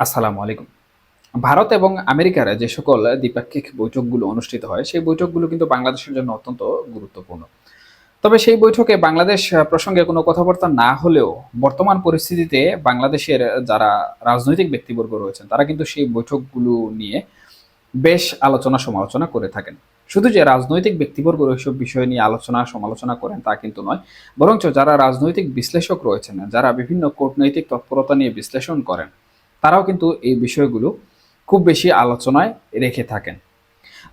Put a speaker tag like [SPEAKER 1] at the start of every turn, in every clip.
[SPEAKER 1] আসসালামু আলাইকুম। ভারত এবং আমেরিকার যে সকল দ্বিপাক্ষিক বৈঠকগুলো অনুষ্ঠিত হয়, সেই বৈঠকগুলো কিন্তু বাংলাদেশের জন্য অত্যন্ত গুরুত্বপূর্ণ। তবে সেই বৈঠকে বাংলাদেশ প্রসঙ্গে কোনো কথাবার্তা না হলেও বর্তমান পরিস্থিতিতে বাংলাদেশের যারা রাজনৈতিক ব্যক্তিবর্গ রয়েছেন, তারা কিন্তু সেই বৈঠকগুলো নিয়ে বেশ আলোচনা সমালোচনা করে থাকেন। শুধু যে রাজনৈতিক ব্যক্তিবর্গ এইসব বিষয় নিয়ে আলোচনা সমালোচনা করেন তা কিন্তু নয়, বরঞ্চ যারা রাজনৈতিক বিশ্লেষক রয়েছেন, যারা বিভিন্ন কূটনৈতিক তৎপরতা নিয়ে বিশ্লেষণ করেন তারাও কিন্তু এই বিষয়গুলো খুব বেশি আলোচনায় রেখে থাকেন।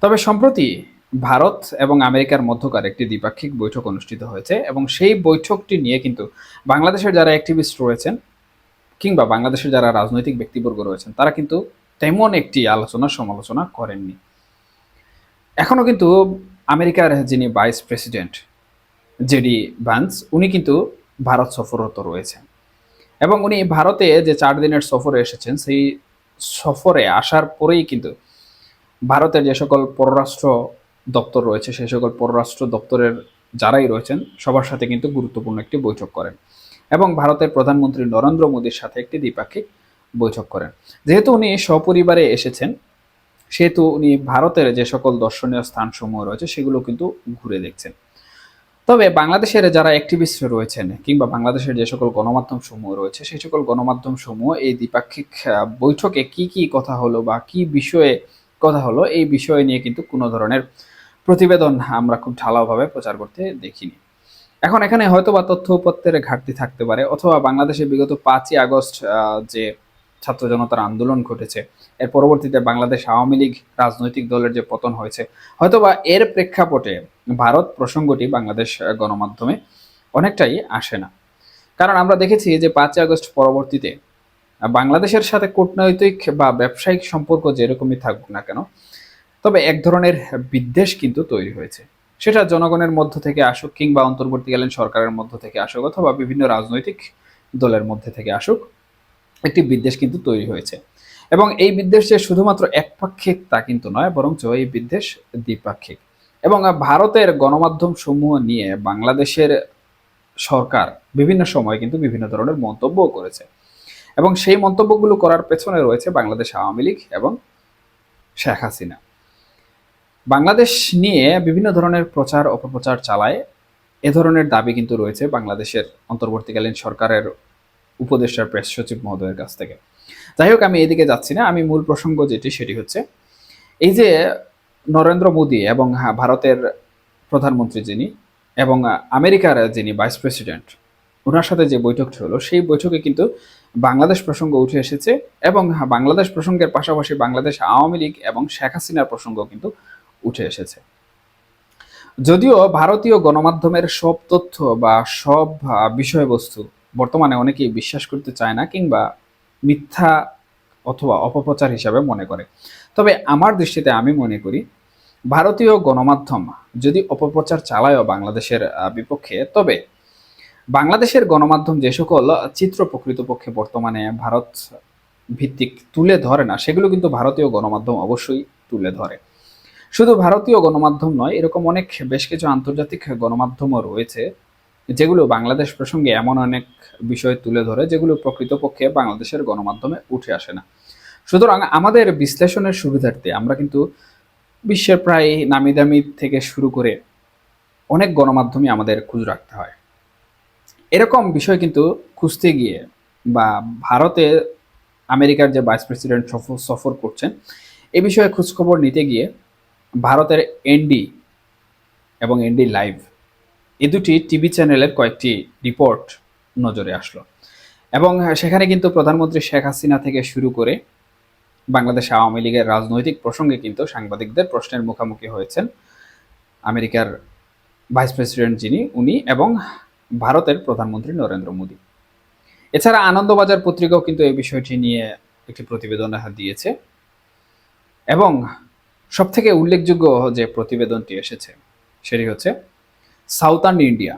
[SPEAKER 1] তবে সম্প্রতি ভারত এবং আমেরিকার মধ্যকার একটি দ্বিপাক্ষিক বৈঠক অনুষ্ঠিত হয়েছে এবং সেই বৈঠকটি নিয়ে কিন্তু বাংলাদেশের যারা অ্যাক্টিভিস্ট রয়েছেন কিংবা বাংলাদেশের যারা রাজনৈতিক ব্যক্তিবর্গ রয়েছেন, তারা কিন্তু তেমন একটি আলোচনা সমালোচনা করেননি। এখনও কিন্তু আমেরিকার যিনি ভাইস প্রেসিডেন্ট জেডি ভান্স উনি কিন্তু ভারত সফররত রয়েছেন। এবং উনি ভারতে যে চার দিনের সফরে এসেছেন, সেই সফরে আসার পরেই কিন্তু ভারতের যে সকল পররাষ্ট্র দপ্তর রয়েছে, সেই সকল পররাষ্ট্র দপ্তরের যারাই রয়েছেন, সবার সাথে কিন্তু গুরুত্বপূর্ণ একটি বৈঠক করেন এবং ভারতের প্রধানমন্ত্রী নরেন্দ্র মোদীর সাথে একটি দ্বিপাক্ষিক বৈঠক করেন। যেহেতু উনি সপরিবারে এসেছেন, সেহেতু উনি ভারতের যে সকল দর্শনীয় স্থানসমূহ রয়েছে, সেগুলো কিন্তু ঘুরে দেখছেন। তবে বাংলাদেশের যারা অ্যাক্টিভিস্ট রয়েছেন কিংবা বাংলাদেশের যে সকল গণমাধ্যম সমূহ রয়েছে, সেই সকল গণমাধ্যম সমূহ এই দ্বিপাক্ষিক বৈঠকে কি কি কথা হলো বা কি বিষয়ে কথা হলো এই বিষয় নিয়ে কিন্তু কোনো ধরনের প্রতিবেদন আমরা খুব ঢালাওভাবে প্রচার করতে দেখিনি। এখন এখানে হয়তো বা তথ্য উপাত্তের ঘাটতি থাকতে পারে, অথবা বাংলাদেশে বিগত পাঁচই আগস্ট যে ছাত্র জনতার আন্দোলন ঘটেছে, এর পরবর্তীতে বাংলাদেশ আওয়ামী লীগ রাজনৈতিক দলের যে পতন হয়েছে, হয়তোবা এর প্রেক্ষাপটে ভারত প্রসঙ্গটি বাংলাদেশ গণমাধ্যমে অনেকটাই আসে না। কারণ আমরা দেখেছি যে পাঁচই আগস্ট পরবর্তীতে বাংলাদেশের সাথে কূটনৈতিক বা ব্যবসায়িক সম্পর্ক যেরকমই থাকুক না কেন, তবে এক ধরনের বিদ্বেষ কিন্তু তৈরি হয়েছে। সেটা জনগণের মধ্য থেকে আসুক কিংবা অন্তর্বর্তীকালীন সরকারের মধ্য থেকে আসুক অথবা বিভিন্ন রাজনৈতিক দলের মধ্যে থেকে আসুক, একটি বিদ্বেষ কিন্তু তৈরি হয়েছে। এবং এই বিদ্বেষ যে শুধুমাত্র একপাক্ষিক তা কিন্তু নয়, বরঞ্চ এই বিদ্বেষ দ্বিপাক্ষিক। এবং ভারতের গণমাধ্যম সমূহ নিয়ে বাংলাদেশের সরকার বিভিন্ন সময় কিন্তু বিভিন্ন ধরনের মন্তব্য করেছে। এবং সেই মন্তব্যগুলো করার পেছনে রয়েছে বাংলাদেশ আওয়ামী লীগ এবং শেখ হাসিনা। বাংলাদেশ নিয়ে বিভিন্ন ধরনের প্রচার, অপপ্রচার চালায় এ ধরনের দাবি কিন্তু রয়েছে বাংলাদেশের অন্তর্বর্তীকালীন সরকারের উপদেষ্টার প্রেস সচিব মহোদয়ের কাছ থেকে। যাই হোক, আমি এদিকে যাচ্ছি না। আমি মূল প্রসঙ্গ যেটি, সেটি হচ্ছে এই যে নরেন্দ্র মোদী এবং ভারতের প্রধানমন্ত্রী যিনি এবং আমেরিকার যিনি ভাইস প্রেসিডেন্ট ওনার সাথে যে বৈঠকটি হলো সেই বৈঠকে কিন্তু বাংলাদেশ প্রসঙ্গ উঠে এসেছে এবং বাংলাদেশ প্রসঙ্গের পাশাপাশি বাংলাদেশ আওয়ামী লীগ এবং শেখ হাসিনার প্রসঙ্গ কিন্তু উঠে এসেছে। যদিও ভারতীয় গণমাধ্যমের সব তথ্য বা সব বিষয়বস্তু বর্তমানে অনেকেই বিশ্বাস করতে চায় না কিংবা মিথ্যা অথবা অপপ্রচার হিসাবে মনে করে। তবে আমার দৃষ্টিতে আমি মনে করি, ভারতীয় গণমাধ্যম যদি অপপ্রচার চালায়ও বাংলাদেশের বিপক্ষে, তবে বাংলাদেশের গণমাধ্যম যে সকল চিত্র প্রকৃতপক্ষে বর্তমানে ভারত ভিত্তিক তুলে ধরে না, সেগুলো কিন্তু ভারতীয় গণমাধ্যম অবশ্যই তুলে ধরে। শুধু ভারতীয় গণমাধ্যম নয়, এরকম অনেক বেশ কিছু আন্তর্জাতিক গণমাধ্যমও রয়েছে, যেগুলো বাংলাদেশ প্রসঙ্গে এমন অনেক বিষয় তুলে ধরে, যেগুলো প্রকৃতপক্ষে বাংলাদেশের গণমাধ্যমে উঠে আসে না। সুতরাং আমাদের বিশ্লেষণের সুবিধার্থে আমরা কিন্তু বিশ্বের প্রায় নামি দামি থেকে শুরু করে অনেক গণমাধ্যমে আমাদের খুঁজ রাখতে হয়। এরকম বিষয় কিন্তু খুঁজতে গিয়ে বা ভারতে আমেরিকার যে ভাইস প্রেসিডেন্ট সফর সফর করছেন, এ বিষয়ে খোঁজখবর নিতে গিয়ে ভারতের এনডি এবং এনডি লাইভ এ দুটি টিভি চ্যানেলের কয়েকটি রিপোর্ট নজরে আসলো। এবং সেখানে কিন্তু প্রধানমন্ত্রী শেখ হাসিনা থেকে শুরু করে বাংলাদেশ আওয়ামী লীগের রাজনৈতিক প্রসঙ্গে কিন্তু সাংবাদিকদের প্রশ্নের মুখোমুখি হয়েছেন আমেরিকার ভাইস প্রেসিডেন্ট যিনি, উনি এবং ভারতের প্রধানমন্ত্রী নরেন্দ্র মোদী। এছাড়া আনন্দবাজার পত্রিকাও কিন্তু এই বিষয়টি নিয়ে একটি প্রতিবেদন দিয়েছে এবং সবথেকে উল্লেখযোগ্য যে প্রতিবেদনটি এসেছে সেটি হচ্ছে সাউথার্ন ইন্ডিয়া।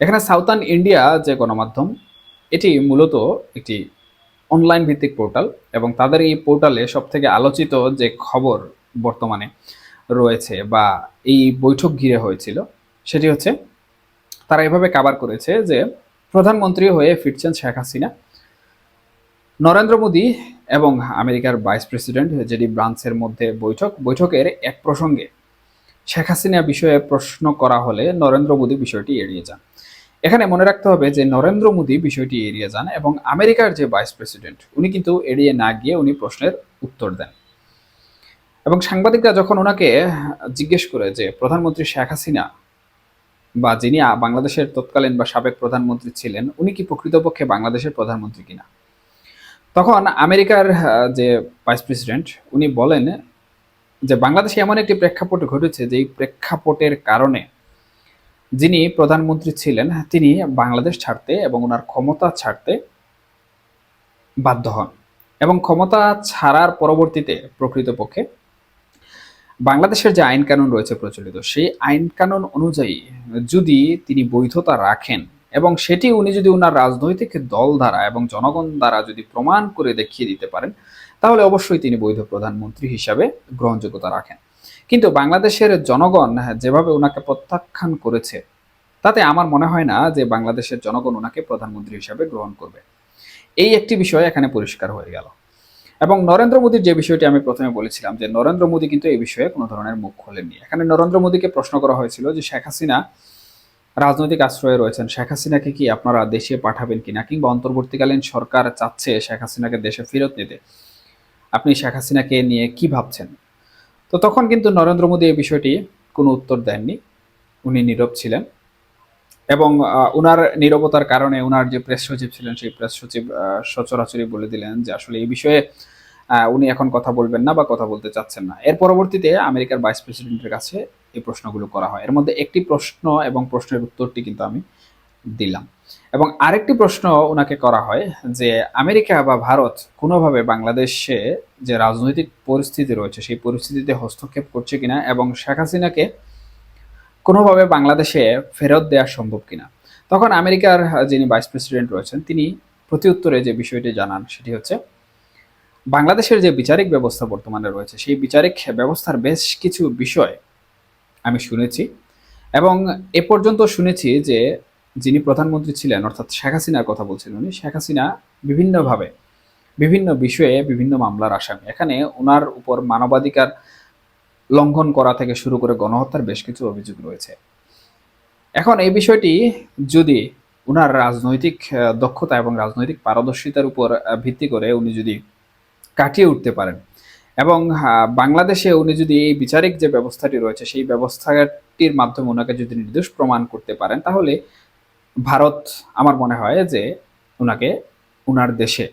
[SPEAKER 1] এখানে সাউথার্ন ইন্ডিয়া যে গণমাধ্যম, এটি মূলত একটি অনলাইন ভিত্তিক পোর্টাল এবং তাদের এই পোর্টালে সবথেকে আলোচিত যে খবর বর্তমানে রয়েছে বা এই বৈঠক ঘিরে হয়েছিল, সেটি হচ্ছে তারা এভাবে কাবার করেছে যে প্রধানমন্ত্রী হয়ে ফিরছেন শেখ হাসিনা। নরেন্দ্র মোদী এবং আমেরিকার ভাইস প্রেসিডেন্ট জেডি ব্রান্সের মধ্যে বৈঠক, বৈঠকের এক প্রসঙ্গে শেখ হাসিনা বিষয়ে প্রশ্ন করা হলে নরেন্দ্র মোদী বিষয়টি এড়িয়ে যান। এখানে মনে রাখতে হবে যে নরেন্দ্র মোদী বিষয়টি এড়িয়ে যান এবং আমেরিকার যে ভাইস প্রেসিডেন্ট, উনি কিন্তু এড়িয়ে না গিয়ে উনি প্রশ্নের উত্তর দেন। এবং সাংবাদিকরা যখন ওনাকে জিজ্ঞেস করে যে প্রধানমন্ত্রী শেখ হাসিনা বা যিনি বাংলাদেশের তৎকালীন বা সাবেক প্রধানমন্ত্রী ছিলেন, উনি কি প্রকৃতপক্ষে বাংলাদেশের প্রধানমন্ত্রী কিনা? তখন আমেরিকার যে ভাইস প্রেসিডেন্ট, উনি বলেন যে বাংলাদেশে এমন একটি প্রেক্ষাপট ঘটেছে যেই প্রেক্ষাপটের কারণে যিনি প্রধানমন্ত্রী ছিলেন তিনি বাংলাদেশ ছাড়তে এবং ওনার ক্ষমতা ছাড়তে বাধ্য হন। এবং ক্ষমতা ছাড়ার পরবর্তীতে প্রকৃতপক্ষে বাংলাদেশের যে আইন কানুন রয়েছে প্রচলিত, সেই আইন কানুন অনুযায়ী যদি তিনি বৈধতা রাখেন এবং সেটি উনি যদি ওনার রাজনৈতিক দল দ্বারা এবং জনগণ দ্বারা যদি প্রমাণ করে দেখিয়ে দিতে পারেন, তাহলে অবশ্যই তিনি বৈধ প্রধানমন্ত্রী হিসাবে গ্রহণযোগ্যতা রাখেন। কিন্তু বাংলাদেশের জনগণ যেভাবে ওনাকে প্রত্যাখ্যান করেছে, তাতে আমার মনে হয় না যে বাংলাদেশের জনগণ ওনাকে প্রধানমন্ত্রী হিসাবে গ্রহণ করবে। এই একটি বিষয় এখানে পরিষ্কার হয়ে গেল। এবং নরেন্দ্র মোদীর যে বিষয়টি আমি প্রথমে বলেছিলাম যে নরেন্দ্র মোদী কিন্তু এই বিষয়ে কোনো ধরনের মুখ খোলেননি। এখানে নরেন্দ্র মোদীকে প্রশ্ন করা হয়েছিল যে শেখ হাসিনা রাজনৈতিক আশ্রয়ে রয়েছেন, শেখ হাসিনাকে কি আপনারা দেশে পাঠাবেন কিনা কিংবা অন্তর্বর্তীকালীন সরকার চাচ্ছে শেখ হাসিনাকে দেশে ফেরত নিতে? আপনি শেখ হাসিনাকে নিয়ে কি ভাবছেন? তো তখন কিন্তু নরেন্দ্র মোদী এই বিষয়টি কোনো উত্তর দেননি। উনি নীরব ছিলেন এবং উনার নীরবতার কারণে উনার যে প্রেস সচিব ছিলেন সেই প্রেস সচিব আহ, সচরাচরই বলে দিলেন যে আসলে এই বিষয়ে উনি এখন কথা বলবেন না বা কথা বলতে চাচ্ছেন না। এর পরবর্তীতে আমেরিকার ভাইস প্রেসিডেন্টের কাছে এই প্রশ্নগুলো করা হয়। এর মধ্যে একটি প্রশ্ন এবং প্রশ্নের উত্তরটি কিন্তু আমি দিলাম। এবং আরেকটি প্রশ্ন ওনাকে করা হয় যে, আমেরিকা বা ভারত কোনোভাবে বাংলাদেশে যে রাজনৈতিক পরিস্থিতি রয়েছে, সেই পরিস্থিতিতে হস্তক্ষেপ করছে কিনা এবং শেখ হাসিনাকে কোনোভাবে বাংলাদেশে ফেরত দেওয়া সম্ভব কিনা? তখন আমেরিকার যিনি ভাইস প্রেসিডেন্ট রয়েছেন, তিনি প্রতিউত্তরে যে বিষয়টি জানান, সেটি হচ্ছে, বাংলাদেশের যে বিচারিক ব্যবস্থা বর্তমানে রয়েছে, সেই বিচারিক ব্যবস্থার বেশ কিছু বিষয় আমি শুনেছি এবং এ পর্যন্ত শুনেছি যে যিনি প্রধানমন্ত্রী ছিলেন, অর্থাৎ শেখ হাসিনার কথা বলছিলেন উনি, শেখ হাসিনা বিভিন্নভাবে, বিভিন্ন বিষয়ে বিভিন্ন মামলার আসামি। এখানে ওনার উপর মানবাধিকার লঙ্ঘন করা থেকে শুরু করে গণহত্যার বেশ কিছু অভিযোগ রয়েছে। এখন এই বিষয়টি যদি উনার রাজনৈতিক দক্ষতা এবং রাজনৈতিক পারদর্শিতার উপর ভিত্তি করে উনি যদি কাটিয়ে উঠতে পারেন এবং বাংলাদেশে উনি যদি এই বিচারিক যে ব্যবস্থাটি রয়েছে, সেই ব্যবস্থাটির মাধ্যমে ওনাকে যদি নির্দোষ প্রমাণ করতে পারেন, তাহলে ভারত আমার মনে হয় যে ওনাকে ওনার দেশে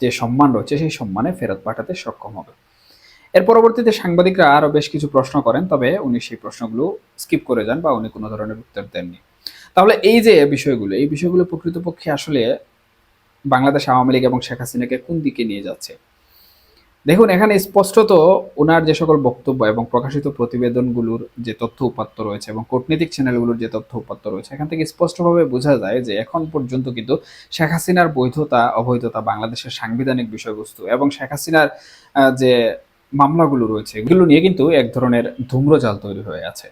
[SPEAKER 1] যে সম্মান রয়েছে, সেই সম্মানে ফেরত পাঠাতে সক্ষম হবে। এর পরবর্তীতে সাংবাদিকরা আরও বেশ কিছু প্রশ্ন করেন, তবে উনি সেই প্রশ্নগুলো স্কিপ করে যান বা উনি কোনো ধরনের উত্তর দেননি। তাহলে এই যে বিষয়গুলো, এই বিষয়গুলো প্রকৃতপক্ষে আসলে বাংলাদেশ আওয়ামী লীগ এবং শেখ হাসিনাকে কোন দিকে নিয়ে যাচ্ছে? দেখুন, এখানে স্পষ্টত ওনার যে সকল বক্তব্য এবং প্রকাশিত প্রতিবেদনগুলোর যে তথ্য উপাত্ত রয়েছে এবং কূটনীতিক চ্যানেলগুলোর যে তথ্য উপাত্ত রয়েছে, এখান থেকে স্পষ্টভাবে বোঝা যায় যে এখন পর্যন্ত কিন্তু শেখ হাসিনার বৈধতা, অবৈধতা, বাংলাদেশের সাংবিধানিক বিষয়বস্তু এবং শেখ হাসিনার যে মামলাগুলো রয়েছে, এগুলো নিয়ে কিন্তু এক ধরনের ধূম্রজাল তৈরি হয়ে আছে।